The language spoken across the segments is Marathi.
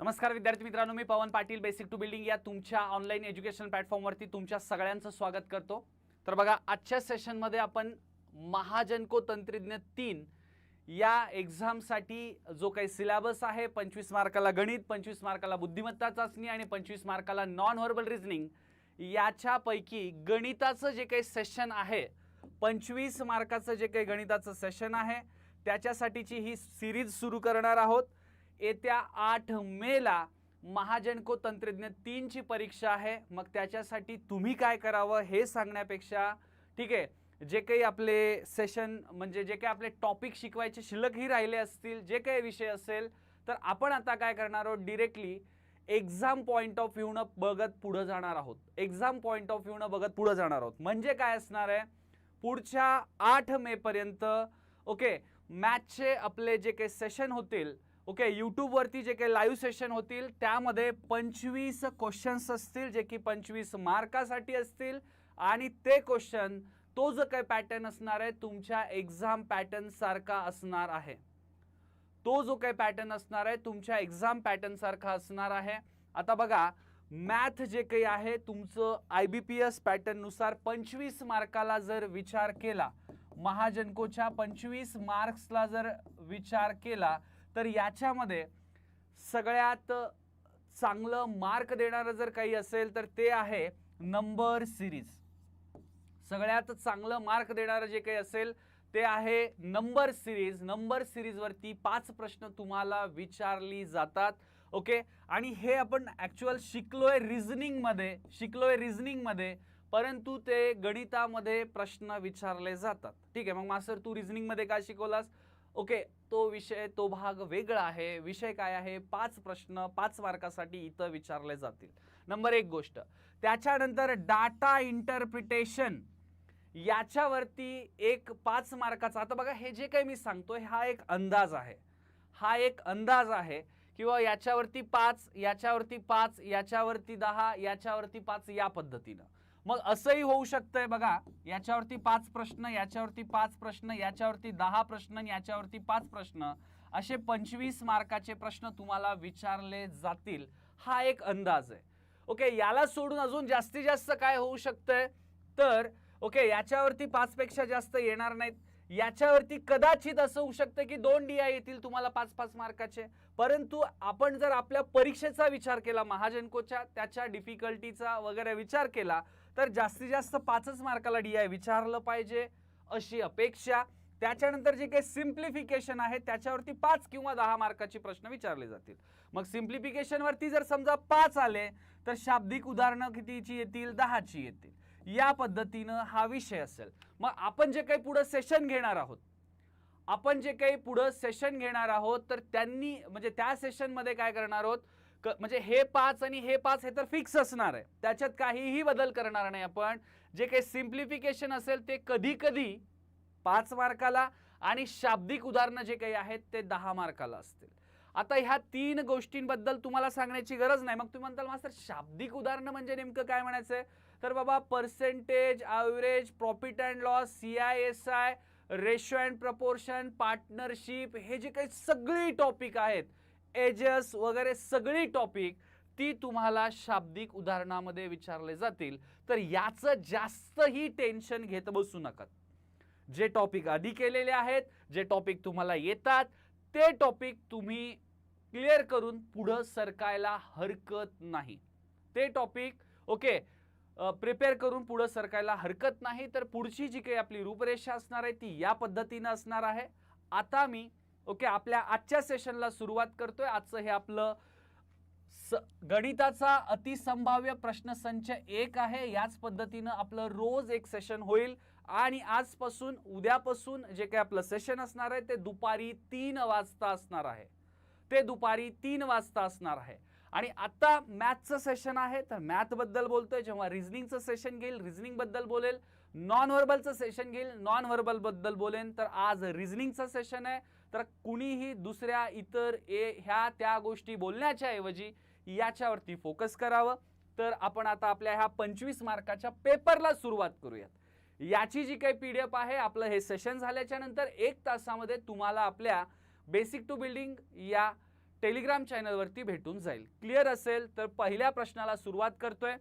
नमस्कार विद्यार्थी मित्रांनो मी Pawan Patil basic to building या तुमच्या ऑनलाईन एज्युकेशन प्लॅटफॉर्मवरती तुमच्या सगळ्यांचं स्वागत करतो. तर बघा आजच्या सेशनमध्ये आपण महाजनको तंत्रज्ञ तीन या एक्झामसाठी जो काही सिलेबस आहे पंचवीस मार्काला गणित पंचवीस मार्काला बुद्धिमत्ता चाचणी आणि पंचवीस मार्काला नॉन व्हर्बल रिझनिंग याच्यापैकी गणिताचं जे काही सेशन आहे पंचवीस मार्काचं जे काही गणिताचं सेशन आहे त्याच्यासाठीची ही सिरीज सुरू करणार आहोत. येत्या आठ मेला महाजनको तंत्रज्ञ तीनची परीक्षा आहे. मग त्याच्यासाठी तुम्ही काय करावं हे सांगण्यापेक्षा ठीक आहे जे काही आपले सेशन म्हणजे जे काही आपले टॉपिक शिकवायचे शिल्लकही राहिले असतील जे काही विषय असेल तर आपण आता काय करणार आहोत? डिरेक्टली एक्झाम पॉईंट ऑफ व्ह्यूनं बघत पुढं जाणार आहोत. एक्झाम पॉईंट ऑफ व्ह्यूनं बघत पुढं जाणार आहोत. म्हणजे काय असणार आहे? पुढच्या आठ मेपर्यंत ओके मॅथचे आपले जे काही सेशन होतील ओके यूट्यूबवरती जे काही लाईव्ह सेशन होतील त्यामध्ये पंचवीस क्वेश्चन्स असतील जे की पंचवीस मार्कासाठी असतील. आणि ते क्वेश्चन तो जो काही पॅटर्न असणार आहे तुमच्या एक्झाम पॅटर्न सारखा असणार आहे. तो जो काही पॅटर्न असणार आहे तुमच्या एक्झाम पॅटर्न सारखा असणार आहे. आता बघा मॅथ जे काही आहे तुमचं आय बी पी एस पॅटर्ननुसार पंचवीस मार्काला जर विचार केला महाजनकोच्या पंचवीस मार्क्सला जर विचार केला तर याच्यामध्ये सगळ्यात चांगलं मार्क देणारं जर काही असेल तर ते आहे नंबर सिरीज. सगळ्यात चांगलं मार्क देणारं जे काही असेल ते आहे नंबर सिरीज. नंबर सिरीजवरती पाच प्रश्न तुम्हाला विचारली जातात. ओके? आणि हे आपण ॲक्च्युअल शिकलोय रिझनिंगमध्ये शिकलोय रिझनिंगमध्ये परंतु ते गणितामध्ये प्रश्न विचारले जातात. ठीक आहे मग मास्टर तू रिझनिंगमध्ये काय शिकवलास? ओके तो विषय तो भाग वेगळा आहे. विषय काय आहे? पाच प्रश्न पाच मार्कासाठी इथं विचारले जातील. नंबर एक गोष्ट त्याच्यानंतर डाटा इंटरप्रिटेशन याच्यावरती एक पाच मार्काचा आता बघा हे जे काही मी सांगतोय हा एक अंदाज आहे. हा एक अंदाज आहे किंवा याच्यावरती पाच याच्यावरती पाच याच्यावरती दहा याच्यावरती पाच या पद्धतीनं. मग असंही होऊ शकतंय बघा याच्यावरती पाच प्रश्न याच्यावरती पाच प्रश्न याच्यावरती दहा प्रश्न याच्यावरती पाच प्रश्न असे पंचवीस मार्काचे प्रश्न तुम्हाला विचारले जातील. हा एक अंदाज आहे. ओके याला सोडून अजून जास्तीत जास्त काय होऊ शकतंय? तर ओके याच्यावरती पाच पेक्षा जास्त येणार नाहीत. याच्यावरती कदाचित असं होऊ शकतं की दोन डी आय येतील तुम्हाला पाच पाच मार्काचे. परंतु आपण जर आपल्या परीक्षेचा विचार केला महाजनकोच्या त्याच्या डिफिकल्टीचा वगैरे विचार केला तर जास्तीत जास्त पाचच मार्काला डी आय विचारलं पाहिजे अशी अपेक्षा. त्याच्यानंतर जे काही सिम्प्लिफिकेशन आहे त्याच्यावरती पाच किंवा दहा मार्काचे प्रश्न विचारले जातील. मग सिम्प्लिफिकेशनवरती जर समजा पाच आले तर शाब्दिक उदाहरणं कितीची येतील? दहाची येतील. या पद्धतीनं हा विषय असेल. मग आपण जे काही पुढं सेशन घेणार आहोत आपण जे काही पुढं सेशन घेणार आहोत तर त्यांनी म्हणजे त्या सेशनमध्ये काय करणार आहोत? म्हणजे हे पाच आणि हे पाच हे तर फिक्स असणार आहे. त्याच्यात काहीही बदल करणार नाही आपण. जे काही सिम्प्लिफिकेशन असेल ते कधी कधी पाच मार्काला आणि शाब्दिक उदाहरणं जे काही आहेत ते दहा मार्काला असतील. आता ह्या तीन गोष्टींबद्दल तुम्हाला सांगण्याची गरज नाही. मग तुम्ही म्हणताल मास्तर शाब्दिक उदाहरणं म्हणजे नेमकं काय म्हणायचं आहे तर बाबा percentage average profit and loss C I S I ratio and proportion partnership हे जे काही सगळी टॉपिक आहेत एजेस वगैरे सगळी टॉपिक ती तुम्हाला शाब्दिक उदाहरणामध्ये विचारले जातील. तर याचं जास्तही टेन्शन घेत बसू नका. जे टॉपिक आधी केलेले आहेत जे टॉपिक तुम्हाला येतात ते टॉपिक तुम्ही क्लिअर करून पुढं सरकायला हरकत नाही. ते टॉपिक ओके प्रिपेअर करून पुढं सरकायला हरकत नाही तर पुढची जी काही आपली रूपरेषा असणार आहे ती या पद्धतीनं असणार आहे. आता मी ओके आपल्या आजच्या सेशनला सुरुवात करतोय. आजचं हे आपलं स गणिताचा अतिसंभाव्य प्रश्नसंच एक आहे. याच पद्धतीनं आपलं रोज एक सेशन होईल. आणि आजपासून उद्यापासून जे काही आपलं सेशन असणार आहे ते दुपारी तीन वाजता असणार आहे. ते दुपारी तीन वाजता असणार आहे. आणि आता मॅथचं सेशन आहे. तर मॅथबद्दल बोलतोय. जेव्हा रिझनिंगचं सेशन घेईल रिझनिंगबद्दल बोलेल. नॉन व्हर्बलचं सेशन घेईल नॉन व्हर्बलबद्दल बोलेन. तर आज रिझनिंगचं सेशन आहे. तर कुणीही दुसऱ्या इतर ए ह्या त्या गोष्टी बोलण्याच्या ऐवजी याच्यावरती फोकस करावं. तर आपण आता आपल्या ह्या पंचवीस मार्काच्या पेपरला सुरुवात करूयात. याची जी काही पी डी एफ आहे आपलं हे सेशन झाल्याच्यानंतर एक तासामध्ये तुम्हाला आपल्या बेसिक टू बिल्डिंग या टेलिग्राम चॅनलवरती भेटून जाईल. क्लिअर असेल तर पहिल्या प्रश्नाला सुरुवात करतोय.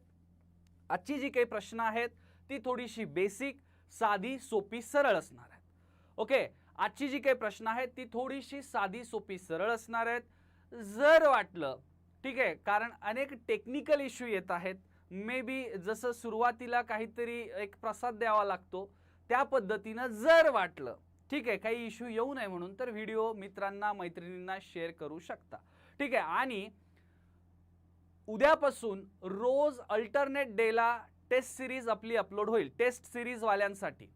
आजची जी काही प्रश्न आहेत ती थोडीशी बेसिक साधी सोपी सरळ असणार आहेत. ओके आजची जी काही प्रश्न आहेत ती थोडीशी साधी सोपी सरळ असणार आहेत. जर वाटलं ठीक आहे कारण अनेक टेक्निकल इश्यू येत आहेत. मे बी जसं सुरुवातीला काहीतरी एक प्रसाद द्यावा लागतो त्या पद्धतीनं जर वाटलं ठीक आहे काही इश्यू येऊ नये म्हणून तर व्हिडिओ मित्रांना मैत्रिणींना शेअर करू शकता. ठीक आहे आणि उद्यापासून रोज अल्टरनेट डेला टेस्ट सिरीज आपली अपलोड होईल. टेस्ट सिरीजवाल्यांसाठी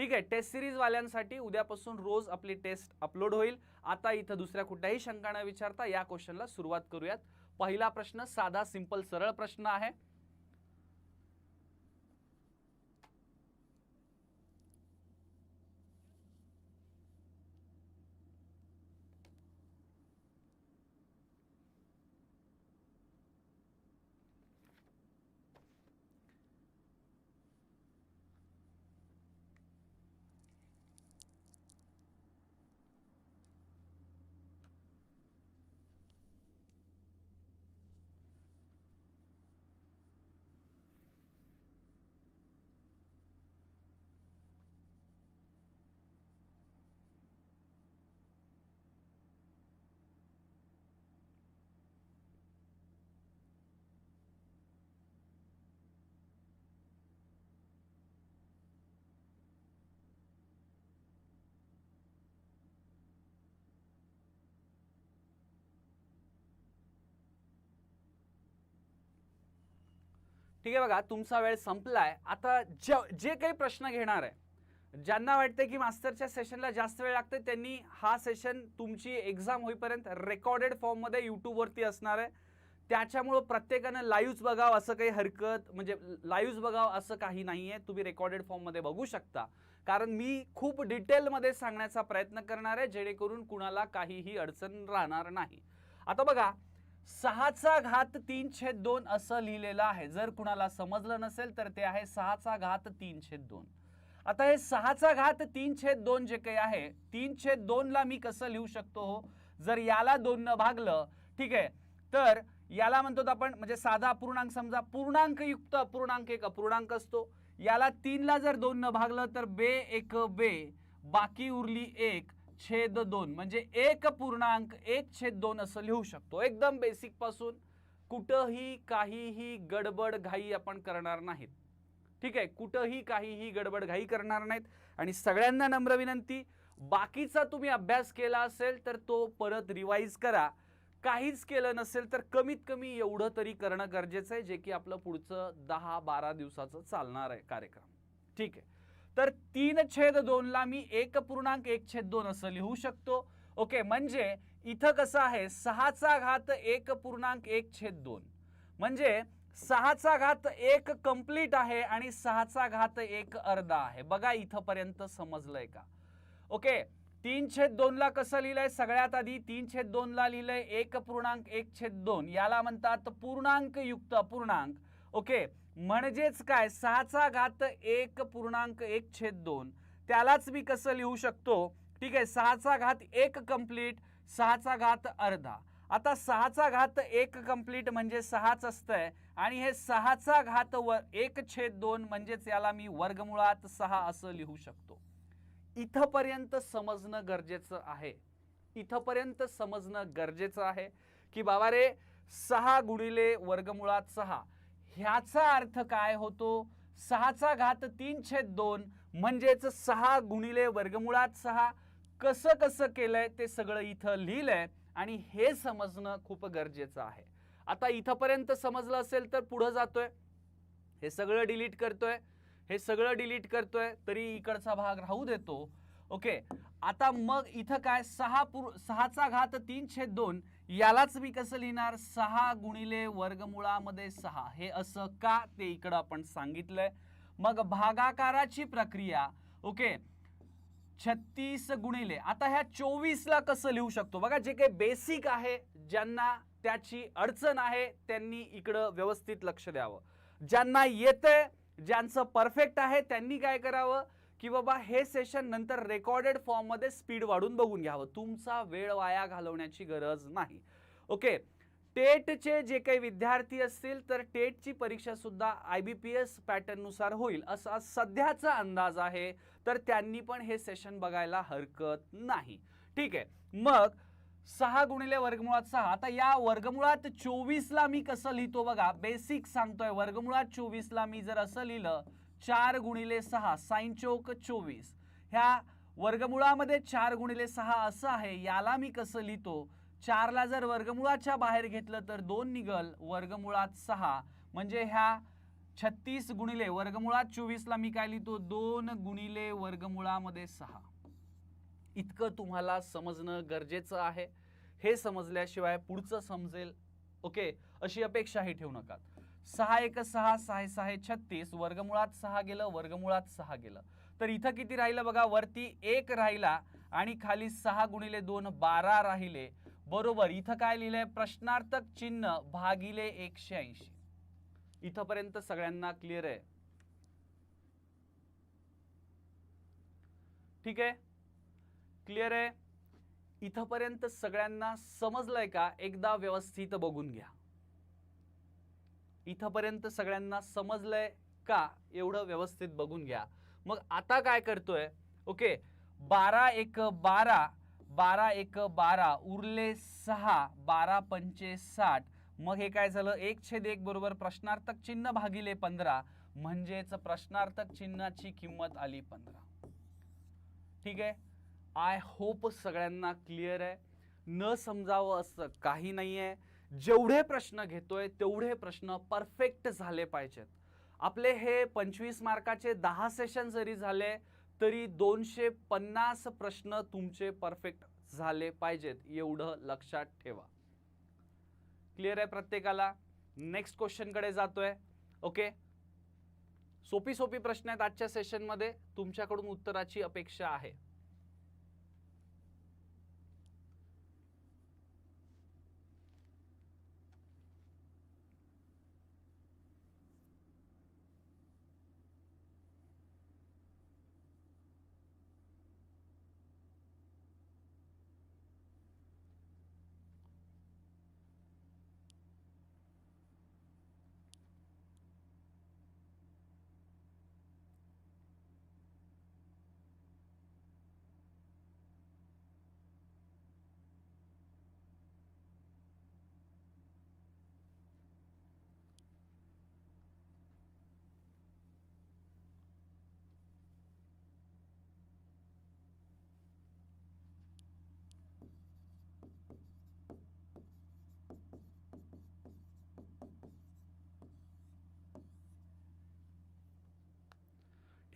ठीक आहे टेस्ट सिरीजवाल्यांसाठी उद्यापासून रोज आपली टेस्ट अपलोड होईल. आता इथं दुसऱ्या कुठल्याही शंका न विचारता या क्वेश्चनला सुरुवात करूयात. पहिला प्रश्न साधा सिंपल सरळ प्रश्न आहे. ठीक आहे बघा तुमचा वेळ संपलाय. आता जे जे काही प्रश्न घेणार आहे ज्यांना वाटतं की मास्टरच्या सेशनला जास्त वेळ लागते त्यांनी हा सेशन तुमची एक्झाम होईपर्यंत रेकॉर्डेड फॉर्ममध्ये यूट्यूबवरती असणार आहे. त्याच्यामुळं प्रत्येकानं लाईव्ह बघावं असं काही हरकत म्हणजे लाईव्ह बघावं असं काही नाही आहे तुम्ही रेकॉर्डेड फॉर्ममध्ये बघू शकता. कारण मी खूप डिटेलमध्ये सांगण्याचा प्रयत्न करणार आहे जेणेकरून कुणाला काहीही अडचण राहणार नाही. आता बघा सहाचा घात तीन छेद दोन असं लिहिलेलं आहे. जर कुणाला समजलं नसेल तर ते आहे सहाचा घात तीन छेद दोन. आता हे सहाचा घात तीन छेद दोन जे काही आहे तीन छेद दोन ला मी कसं लिहू शकतो? हो जर याला दोन न भागलं ठीक आहे तर याला म्हणतो आपण म्हणजे साधा अपूर्णांक समजा पूर्णांक युक्त अपूर्णांक एक अपूर्णांक असतो. याला तीन ला जर दोन न भागलं तर बे एक बे बाकी उरली एक छेद दोन. म्हणजे एक पूर्णांक एक छेद दोन असं लिहू शकतो. एकदम बेसिकपासून कुठंही काहीही गडबड घाई आपण करणार नाहीत. ठीक आहे? कुठंही काहीही गडबड घाई करणार नाहीत. आणि सगळ्यांना नम्र विनंती बाकीचा तुम्ही अभ्यास केला असेल तर तो परत रिवाईज करा. काहीच केलं नसेल तर कमीत कमी एवढं तरी करणं गरजेचं आहे जे की आपलं पुढचं दहा बारा दिवसाचं चालणार आहे कार्यक्रम. ठीक आहे? तर तीन छेद दोनला मी एक पूर्णांक एक छेद दोन असं लिहू शकतो. ओके म्हणजे इथं कसं आहे सहाचा घात एक पूर्णांक एक छेद दोन. म्हणजे सहाचा घात एक कंप्लीट आहे आणि सहाचा घात एक अर्धा आहे. बघा इथंपर्यंत समजलंय का? ओके तीन छेद दोनला कसं लिहिलंय? सगळ्यात आधी तीन छेद दोनला लिहिलंय एक पूर्णांक एक छेद दोन. याला म्हणतात पूर्णांक. युक्त अपूर्णांक ओके म्हणजेच काय? सहाचा घात एक पूर्णांक एक छेद दोन. त्यालाच मी कसं लिहू शकतो? ठीक आहे सहाचा घात एक कंप्लीट सहाचा घात अर्धा. आता सहाचा घात एक कंप्लीट म्हणजे सहाच असतंय आणि हे सहाचा घात व एक छेद दोन म्हणजेच याला मी वर्गमुळात सहा असं लिहू शकतो. इथंपर्यंत समजणं गरजेचं आहे. इथपर्यंत समजणं गरजेचं आहे की बाबा रे सहा गुणिले वर्गमुळात सहा. ह्याचा अर्थ काय होतो? सहाचा घात तीन छेद दोन म्हणजेच सहा गुणिले वर्गमुळात सहा. कसं कसं केलंय ते सगळं इथं लिहिलंय आणि हे समजणं खूप गरजेचं आहे. आता इथंपर्यंत समजलं असेल तर पुढं जातोय. हे सगळं डिलीट करतोय. हे सगळं डिलीट करतोय तरी इकडचा भाग राहू देतो. ओके. आता मग इथं काय? सहा पुर सहाचा घात तीन छेद दोन यालाच मी कसं लिहिणार? सहा गुणिले वर्गमुळामध्ये सहा. हे असं का? ते इकडं आपण सांगितलंय. मग भागाकाराची प्रक्रिया ओके? छत्तीस गुणिले. आता ह्या चोवीसला कसं लिहू शकतो? बघा जे काही बेसिक आहे ज्यांना त्याची अडचण आहे त्यांनी इकडं व्यवस्थित लक्ष द्यावं. ज्यांना येतंय ज्यांचं परफेक्ट आहे त्यांनी काय करावं? की बाबा हे सेशन नंतर रेकॉर्डेड फॉर्ममध्ये स्पीड वाढून बघून घ्यावं. तुमचा वेळ वाया घालवण्याची गरज नाही. ओके टेटचे जे काही विद्यार्थी असतील तर टेटची परीक्षा सुद्धा आय बी पी एस पॅटर्ननुसार होईल असा सध्याचा अंदाज आहे. तर त्यांनी पण हे सेशन बघायला हरकत नाही. ठीक आहे? मग सहा गुणिले वर्गमुळात सहा. आता या वर्गमुळात चोवीसला मी कसं लिहितो बघा. बेसिक सांगतोय. वर्गमुळात चोवीसला मी जर असं लिहिलं चार गुणिले सहा साइन चौक चोवीस. ह्या वर्गमुळामध्ये चार गुणिले सहा असं आहे याला मी कसं लिहितो? चारला जर वर्गमुळाच्या बाहेर घेतलं तर दोन निघल वर्गमुळात सहा. म्हणजे ह्या छत्तीस गुणिले वर्गमुळात चोवीसला मी काय लिहितो? दोन गुणिले वर्गमुळामध्ये सहा. इतकं तुम्हाला समजणं गरजेचं आहे. हे समजल्याशिवाय पुढचं समजेल. ओके? अशी अपेक्षाही ठेवू नका सहा एक सहा सहा सहा छत्तीस वर्गमुळात सहा गेलं वर्गमुळात सहा गेलं. तर इथं किती राहिलं बघा वरती एक राहिला आणि खाली सहा गुणिले दोन बारा राहिले. बरोबर इथं काय लिहिलंय? प्रश्नार्थक चिन्ह भागिले एकशे ऐंशी. इथंपर्यंत सगळ्यांना क्लिअर आहे. ठीक आहे? क्लिअर आहे? इथंपर्यंत सगळ्यांना समजलंय का? एकदा व्यवस्थित बघून घ्या. इथंपर्यंत सगळ्यांना समजलंय का? एवढं व्यवस्थित बघून घ्या. मग आता काय करतोय? ओके बारा एक बारा बारा एक बारा उरले सहा बारा पंचे साठ. मग हे काय झालं? एक छेद एक बरोबर प्रश्नार्थक चिन्ह भागिले पंधरा. म्हणजेच प्रश्नार्थक चिन्हाची किंमत आली पंधरा. ठीक आहे? आय होप सगळ्यांना क्लिअर आहे. न समजावं असं काही नाही आहे जेवढे प्रश्न घेतोय तेवढे प्रश्न परफेक्ट झाले पाहिजेत. आपले हे पंचवीस मार्काचे दहा सेशन जरी झाले तरी दोनशे पन्नास प्रश्न तुमचे परफेक्ट झाले पाहिजेत एवढं लक्षात ठेवा. क्लिअर आहे प्रत्येकाला? नेक्स्ट क्वेश्चनकडे जातोय. ओके सोपी सोपी प्रश्न आहेत आजच्या सेशनमध्ये तुमच्याकडून उत्तराची अपेक्षा आहे.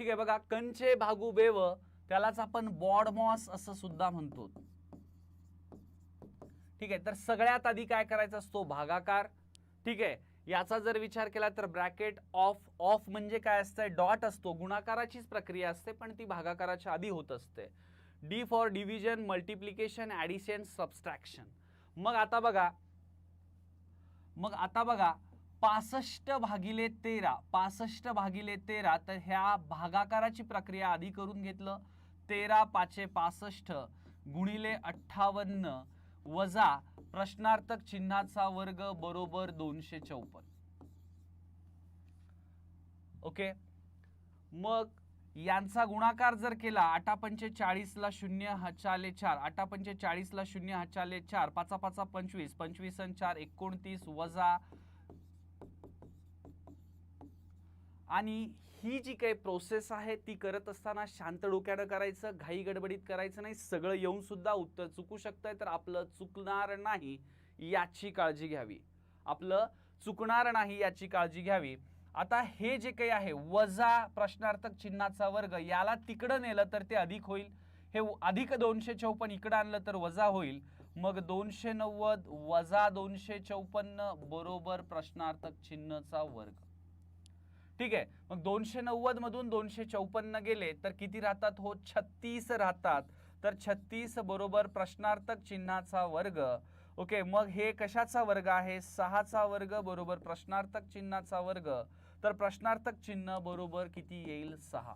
ठीक आहे बघा कंचे भागू बेव त्यालाच आपण बॉड मॉस असं सुद्धा म्हणतो. ठीक आहे तर सगळ्यात आधी काय करायचा असतो? भागाकार. ठीक आहे याचा जर विचार केला तर ब्रॅकेट ऑफ ऑफ म्हणजे काय असतंय? डॉट असतो. गुणाकाराचीच प्रक्रिया असते पण ती भागाकाराच्या आधी होत असते. D for division multiplication addition subtraction मग आता बघा मग आता बघा पासष्ट भागिले तेरा पासष्ट भागिले तेरा तर ह्या भागाकाराची प्रक्रिया आधी करून घेतलं. तेरा पाचशे पासष्ट गुणिले अठ्ठावन्न वजा प्रश्नार्थक चिन्हाचा वर्ग बरोबर दोनशे चौपन्न. ओके? मग यांचा गुणाकार जर केला आठा पंचे चाळीसला शून्य हचाले चार आठा पंचे चाळीसला शून्य हचाले चार पाचा पाचा पंचवीस पंचवीस आणि चार एकोणतीस वजा आणि ही जी काही प्रोसेस आहे ती करत असताना शांत डोक्यानं करायचं घाई गडबडीत करायचं नाही सगळं येऊन सुद्धा उत्तर चुकू शकतंय. तर आपलं चुकणार नाही याची काळजी घ्यावी. आपलं चुकणार नाही याची काळजी घ्यावी. आता हे जे काही आहे वजा प्रश्नार्थक चिन्हाचा वर्ग याला तिकडं नेलं तर ते अधिक होईल. हे अधिक दोनशे चौपन्न इकडं आणलं तर वजा होईल. मग दोनशे नव्वद वजा दोनशे चौपन्न बरोबर प्रश्नार्थक चिन्हचा वर्ग. ठीक आहे. मग दोनशे नव्वद मधून दोनशे चौपन्न गेले तर किती राहतात? हो छत्तीस राहतात. तर छत्तीस बरोबर प्रश्नार्थक चिन्हाचा वर्ग. ओके मग हे कशाचा वर्ग आहे? सहाचा वर्ग बरोबर प्रश्नार्थक चिन्हाचा वर्ग. तर प्रश्नार्थक चिन्ह बरोबर किती येईल? सहा.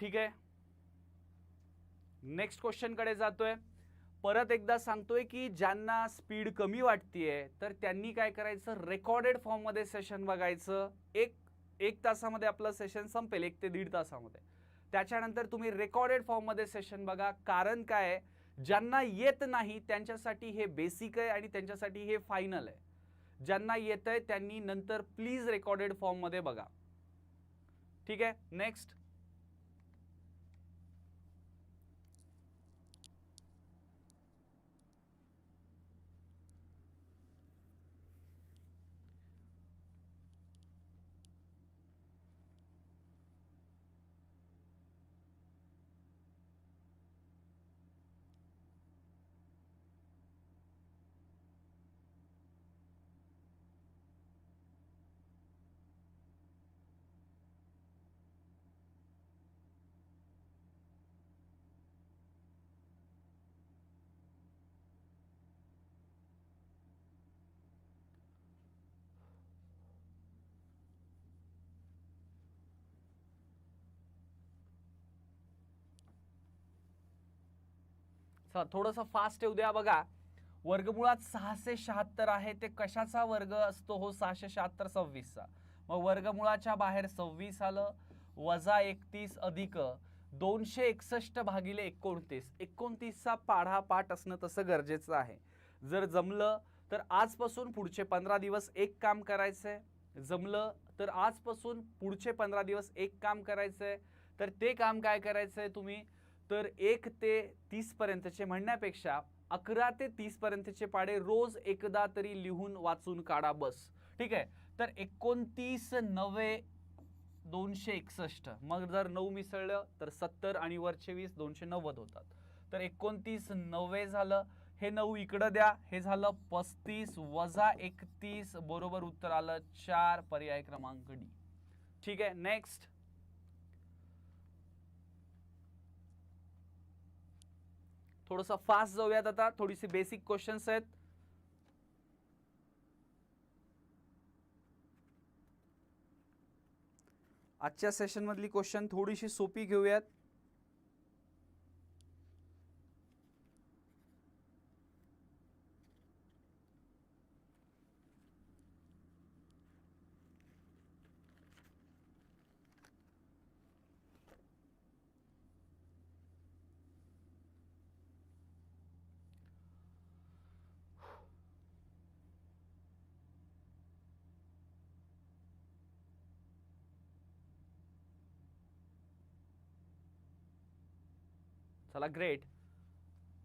ठीक आहे. नेक्स्ट क्वेश्चनकडे जातोय. परत एकदा सांगतोय की ज्यांना स्पीड कमी वाटतीये तर त्यांनी काय करायचं? रेकॉर्डेड फॉर्ममध्ये सेशन बघायचं. एक एक तासामध्ये आपलं सेशन संपेल एक ते दीड तासामध्ये. त्याच्यानंतर तुम्ही रेकॉर्डेड फॉर्ममध्ये सेशन बघा. कारण काय ज्यांना येत नाही त्यांच्यासाठी हे बेसिक आहे आणि त्यांच्यासाठी हे फायनल आहे. ज्यांना येत आहे त्यांनी नंतर प्लीज रेकॉर्डेड फॉर्ममध्ये बघा. ठीक आहे? नेक्स्ट थोडंसं फास्ट येऊ द्या बघा. वर्गमुळात सहाशे शहात्तर आहे ते कशाचा वर्ग असतो हो? सहाशे शहात्तर सव्वीसचा. मग वर्गमुळाच्या बाहेर सव्वीस आलं वजा एकतीस अधिक दोनशे एकसष्ट भागिले एकोणतीस. एकोणतीसचा पाढा पाठ असणं तसं गरजेचं आहे. जर जमलं तर आजपासून पुढचे पंधरा दिवस एक काम करायचं आहे जमलं तर आजपासून पुढचे पंधरा दिवस एक काम करायचं आहे तर ते काम काय करायचं आहे तुम्ही? तर एक ते तीसपर्यंतचे म्हणण्यापेक्षा अकरा ते तीसपर्यंतचे पाडे रोज एकदा तरी लिहून वाचून काढा बस. ठीक आहे? तर एकोणतीस नवे दोनशे एकसष्ट. मग जर नऊ मिसळलं तर सत्तर आणि वरचे वीस दोनशे नव्वद होतात. तर एकोणतीस नव्वे झालं हे नऊ इकडं द्या. हे झालं पस्तीस वजा एकतीस बरोबर उत्तर आलं चार पर्याय क्रमांक डी. ठीक आहे? नेक्स्ट थोडंसं फास्ट जाऊयात आता. थोडीशी बेसिक क्वेश्चन्स आहेत. आजच्या सेशन मधली क्वेश्चन थोडीशी सोपी घेऊयात. चला ग्रेट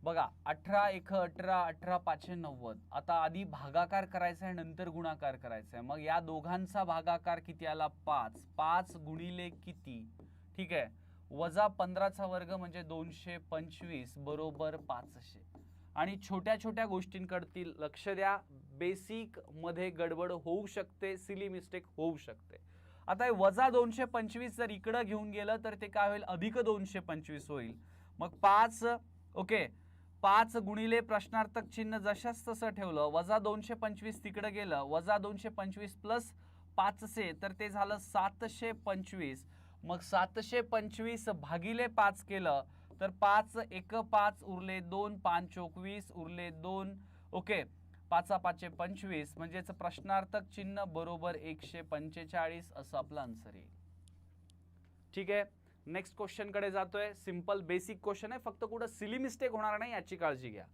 बघा अठरा एक अठरा अठरा पाचशे नव्वद. आता आधी भागाकार करायचा आहे नंतर गुणाकार करायचा आहे मग या दोघांचा भागाकार किती आला? पाच. पाच गुणिले किती? ठीक आहे. वजा पंधराचा वर्ग म्हणजे दोनशे पंचवीस बरोबर पाचशे. आणि छोट्या छोट्या गोष्टींकडतील लक्ष द्या. बेसिकमध्ये गडबड होऊ शकते सिली मिस्टेक होऊ शकते. आता हे वजा दोनशे पंचवीस जर इकडं घेऊन गेलं तर ते काय होईल? अधिक दोनशे पंचवीस होईल. मग पाच ओके. पाच गुणिले प्रश्नार्थक चिन्ह जशाच तसं ठेवलं वजा दोनशे पंचवीस तिकडं गेलं वजा दोनशे पंचवीस प्लस पाचशे तर ते झालं सातशे पंचवीस. मग सातशे पंचवीस भागिले पाच केलं तर पाच एक पाच उरले दोन पाच चोवीस उरले दोन ओके. पाचा पाचशे पंचवीस म्हणजेच प्रश्नार्थक चिन्ह बरोबर एकशे पंचेचाळीस असं आपलं आन्सर येईल. ठीक आहे? नेक्स्ट क्वेश्चनकडे जातोय. सिंपल बेसिक क्वेश्चन आहे. फक्त कुठं सिली मिस्टेक होणार नाही याची काळजी घ्या.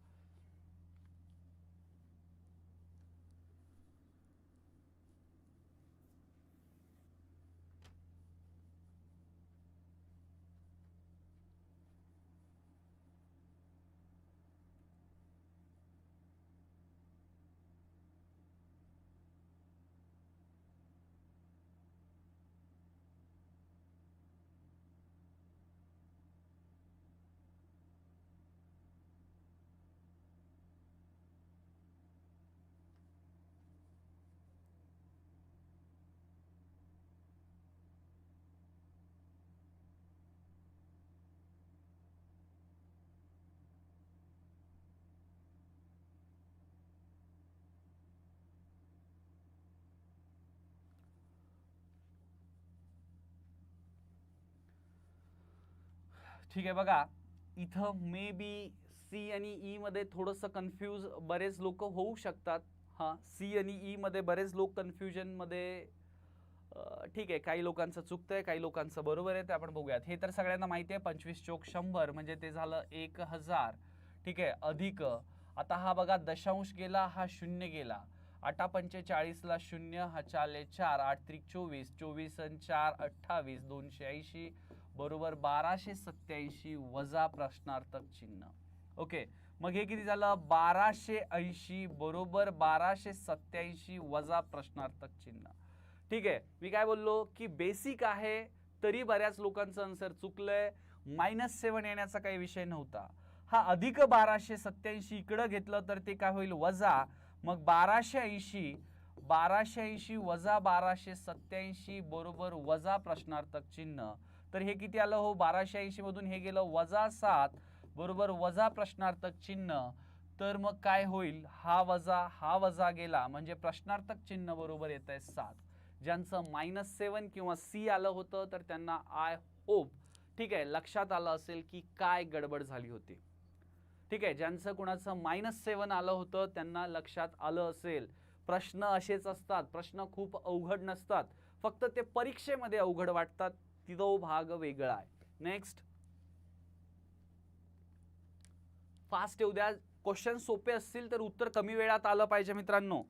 ठीक आहे बघा. इथं मे बी सी आणि e ईमध्ये थोडंसं कन्फ्यूज बरेच लोक होऊ शकतात. हां सी आणि e ईमध्ये बरेच लोक कन्फ्युजनमध्ये ठीक आहे काही लोकांचं चुकतं आहे काही लोकांचं बरोबर आहे ते आपण बघूयात. हे तर सगळ्यांना माहिती आहे पंचवीस चोक शंभर म्हणजे ते झालं एक हजार. ठीक आहे अधिक. आता हा बघा दशांश गेला हा शून्य गेला. आठा पंचेचाळीसला शून्य हा चाले चार आठ त्रिक चोवीस चोवीस आणि चार अठ्ठावीस दोनशे ऐंशी. बरोबर बाराशे सत्याऐंशी वजा प्रश्नार्थक चिन्ह. ओके मग हे किती झालं? बाराशे ऐंशी बरोबर बाराशे सत्याऐंशी वजा प्रश्नार्थक चिन्ह. ठीक आहे मी काय बोललो की बेसिक आहे तरी बऱ्याच लोकांचं आन्सर चुकलंय. मायनस सेवन येण्याचा काही विषय नव्हता. हा अधिक बाराशे सत्याऐंशी इकडं घेतलं तर ते काय होईल? वजा. मग बाराशे ऐंशी बाराशे ऐंशी वजा बाराशे सत्याऐंशी बरोबर वजा प्रश्नार्थक चिन्ह. तर हे किती आलं? हो बाराशे ऐंशी मधून हे गेलं वजा सात बरोबर वजा प्रश्नार्थक चिन्ह. तर मग काय होईल? हा वजा हा वजा गेला म्हणजे प्रश्नार्थक चिन्ह बरोबर येत आहे सात. ज्यांचं मायनस सेवन किंवा सी आलं होतं तर त्यांना आय होप ठीक आहे लक्षात आलं असेल की काय गडबड झाली होती. ठीक आहे ज्यांचं कुणाचं मायनस सेवन आलं होतं त्यांना लक्षात आलं असेल. प्रश्न असेच असतात. प्रश्न खूप अवघड नसतात. फक्त ते परीक्षेमध्ये अवघड वाटतात. तो भाग वेगळा आहे. नेक्स्ट फास्ट येऊ द्या. क्वेश्चन सोपे असतील तर उत्तर कमी वेळात आलं पाहिजे मित्रांनो.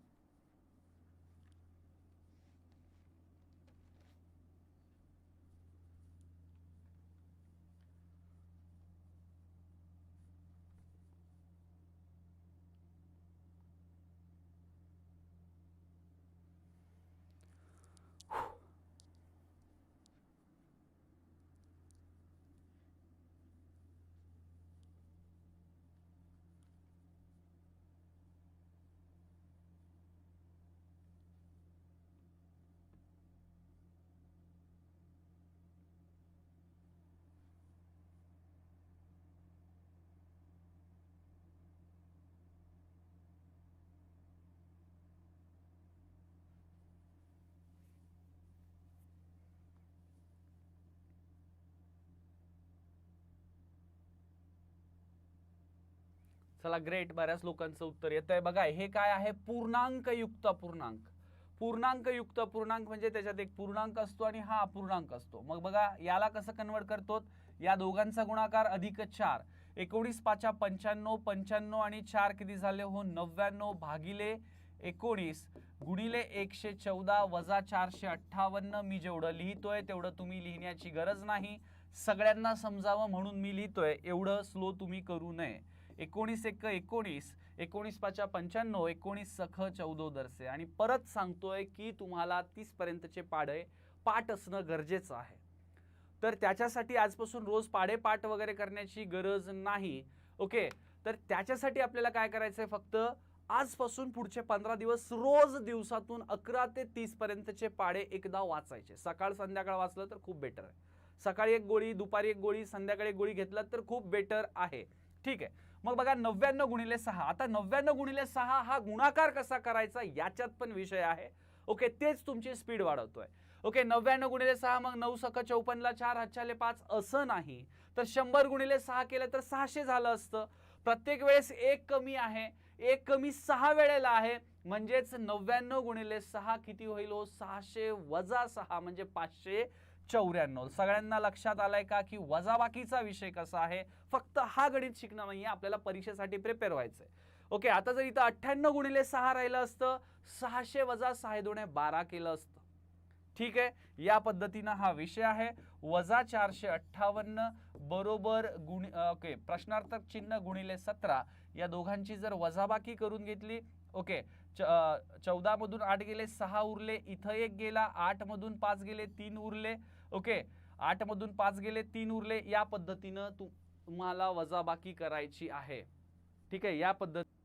चला ग्रेट बऱ्याच लोकांचं उत्तर येत आहे बघा हे काय आहे? पूर्णांक युक्त अपूर्णांक पूर्णांक युक्त अपूर्णांक म्हणजे त्याच्यात एक पूर्णांक असतो आणि हा अपूर्णांक असतो. मग बघा याला कसं कन्वर्ट करतो या दोघांचा गुणाकार अधिक चार. एकोणीस पाचा पंच्याण्णव पंच्याण्णव आणि चार किती झाले? हो नव्याण्णव भागिले एकोणीस गुणिले एकशे चौदा वजा चारशे अठ्ठावन्न. मी जेवढं लिहितोय तेवढं तुम्ही लिहिण्याची गरज नाही. सगळ्यांना समजावं म्हणून मी लिहितोय. एवढं स्लो तुम्ही करू नये. एकोणीस एक एकोणीस एकोणीस पाचा पंच्याण्णव एकोणीस सख चौदोदरसे आणि परत सांगतोय की तुम्हाला तीसपर्यंतचे पाढे पाठ असणं गरजेचं आहे. तर त्याच्यासाठी आजपासून रोज पाढे पाठ वगैरे करण्याची गरज नाही. ओके? तर त्याच्यासाठी आपल्याला काय करायचंय फक्त आजपासून पुढचे पंधरा दिवस रोज दिवसातून अकरा ते तीसपर्यंतचे पाढे एकदा वाचायचे. सकाळ संध्याकाळ वाचलं तर खूप बेटर आहे. सकाळी एक गोळी दुपारी एक गोळी संध्याकाळी एक गोळी घेतलात तर खूप बेटर आहे. ठीक आहे. मग बघा नव्याण्णव गुणिले सहा. आता नव्याण्णव गुणिले सहा हा गुणाकार कसा करायचा याच्यात पण विषय आहे. ओके तेच तुमची स्पीड वाढवतोय. ओके नव्याण्णव गुणिले सहा मग नऊ सख चौपन्नला चार हातच्याले पाच असं नाही. तर शंभर गुणिले सहा केलं तर सहाशे झालं असतं. प्रत्येक वेळेस एक कमी आहे. एक कमी सहा वेळेला आहे. म्हणजेच नव्याण्णव गुणिले सहा किती होईल हो? सहाशे वजा सहा म्हणजे पाचशे चौऱ्याण्णव. सगळ्यांना लक्षात आलंय का की वजाबाकीचा विषय कसा आहे? फक्त हा गणित शिकणं नाहीये आपल्याला परीक्षेसाठी प्रिपेअर व्हायचंय. ओके आता जर इथं अठ्ठ्याण्णव गुणिले सहा राहिलं असतं सहाशे वजा सहा दोने बारा केलं असतं. ठीक आहे? या पद्धतीनं हा विषय आहे. वजा चारशे अठ्ठावन्न बरोबर गुण ओके प्रश्नार्थक चिन्ह गुणिले सतरा. या दोघांची जर वजाबाकी करून घेतली ओके चौदा मधून आठ गेले सहा उरले इथं एक गेला आठ मधून पाच गेले तीन उरले. ओके आठ मधून पाच गेले तीन उरले. या पद्धतीनं तुम्हाला वजाबाकी करायची आहे. ठीक आहे? या पद्धती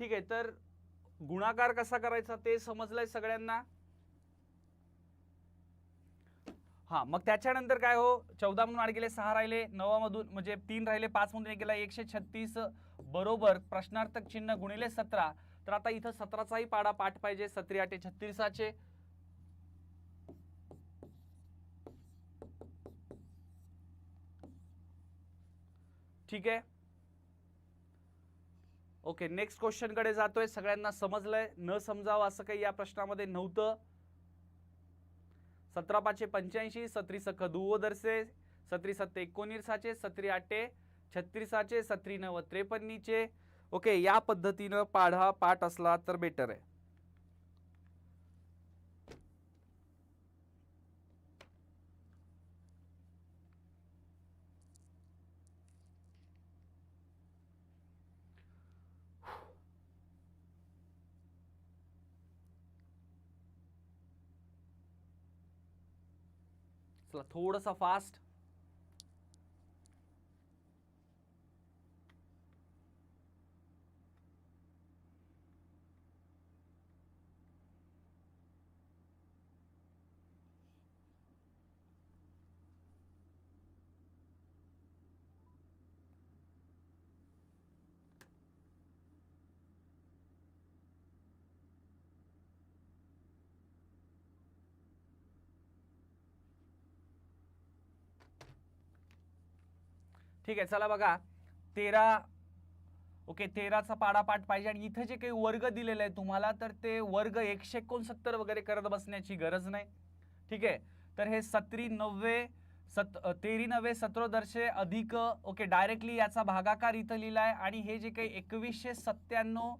ठीक आहे तर गुणाकार कसा करायचा ते समजलंय सगळ्यांना? हा मग त्याच्यानंतर काय हो? चौदा मधून आठ गेले सहा राहिले नवा मधून म्हणजे तीन राहिले पाच मधून एक गेला एकशे छत्तीस बरोबर प्रश्नार्थक चिन्ह गुणिले सतरा. तर आता इथं सतराचाही पाडा पाठ पाहिजे सतरी आठे छत्तीसाचे. ठीक आहे? ओके नेक्स्ट क्वेश्चनकडे जातोय. सगळ्यांना समजलंय न समजावं असं काही या प्रश्नामध्ये नव्हतं. सतरा पाचशे पंच्याऐंशी सत्री सख दुवोदरसे सत्री सत्ते एकोणीसाचे सत्री आठे छत्तीसाचे सत्री नव त्रेपन्नीचे. ओके या पद्धतीनं पाढा पाठ असला तर बेटर आहे. थोडंसं फास्ट ठीक आहे चला बघा. तेरा ओके तेराचा पाडापाठ पाहिजे आणि इथं जे काही वर्ग दिलेले आहे तुम्हाला तर ते वर्ग एकशे एकोणसत्तर वगैरे करत बसण्याची गरज नाही. ठीक आहे? तर हे सत्री नव्वे सत तेरी तेरी सतरो सत्रोदर्शे अधिक ओके डायरेक्टली याचा भागाकार इथं लिहिलाय आणि हे जे काही एकवीसशे सत्त्याण्णव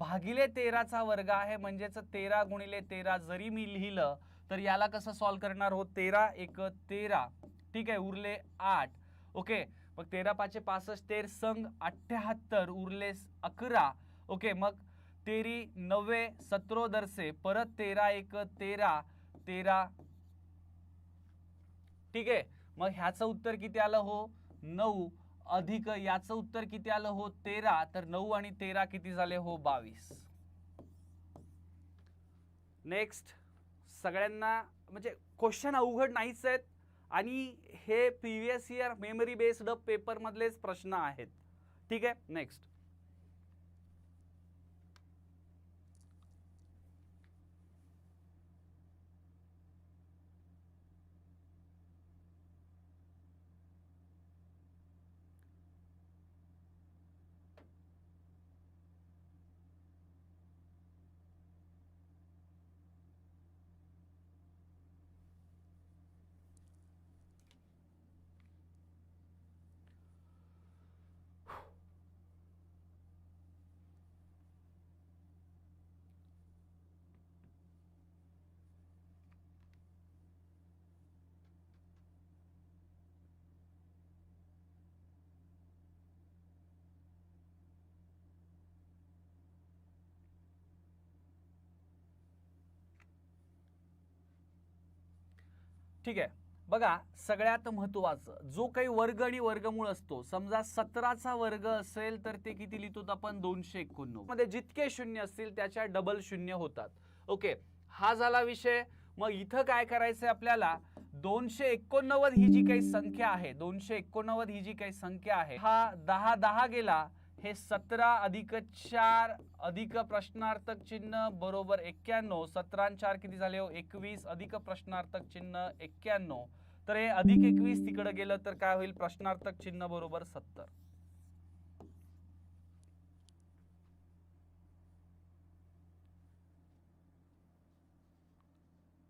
भागिले तेराचा वर्ग आहे म्हणजेच तेरा गुणिले तेरा जरी मी लिहिलं तर याला कसं सॉल्व करणार हो? तेरा एक तेरा. ठीक आहे उरले आठ. ओके मग तेरा पाचशे पासष्ट तेर संघ अठ्ठ्याहत्तर उरले अकरा. ओके मग तेरी नव्वे सत्रोदरसे परत तेरा एक तेरा तेरा. ठीक आहे? मग ह्याचं उत्तर किती आलं हो? नऊ. अधिक याचं उत्तर किती आलं हो? तेरा. तर नऊ आणि तेरा किती झाले हो? बावीस. नेक्स्ट सगळ्यांना म्हणजे क्वेश्चन अवघड नाहीच आहेत. आणि हे प्रिव्हियस इयर मेमरी बेस्ड पेपरमधलेच प्रश्न आहेत. ठीक आहे? नेक्स्ट ठीक आहे. बघा सगळ्यात महत्त्वाचं जो काही वर्ग आणि वर्गमूळ असतो समजा सतराचा वर्ग असेल तर ते किती लिहितो आपण? दोनशे एकोणनव्वद. मध्ये जितके शून्य असतील त्याच्या डबल शून्य होतात. ओके हा झाला विषय. मग इथं काय करायचंय आपल्याला? दोनशे एकोणनव्वद ही जी काही संख्या आहे दोनशे एकोणनव्वद ही जी काही संख्या आहे हा दहा दहा गेला हे सतरा अधिक चार अधिक प्रश्नार्थक चिन्ह बरोबर एक्क्याण्णव. सतरा चार किती झाले हो? एकवीस. अधिक प्रश्नार्थक चिन्ह एक्क्याण्णव. तर हे अधिक एकवीस तिकडे गेलं तर काय होईल? प्रश्नार्थक चिन्ह बरोबर सत्तर.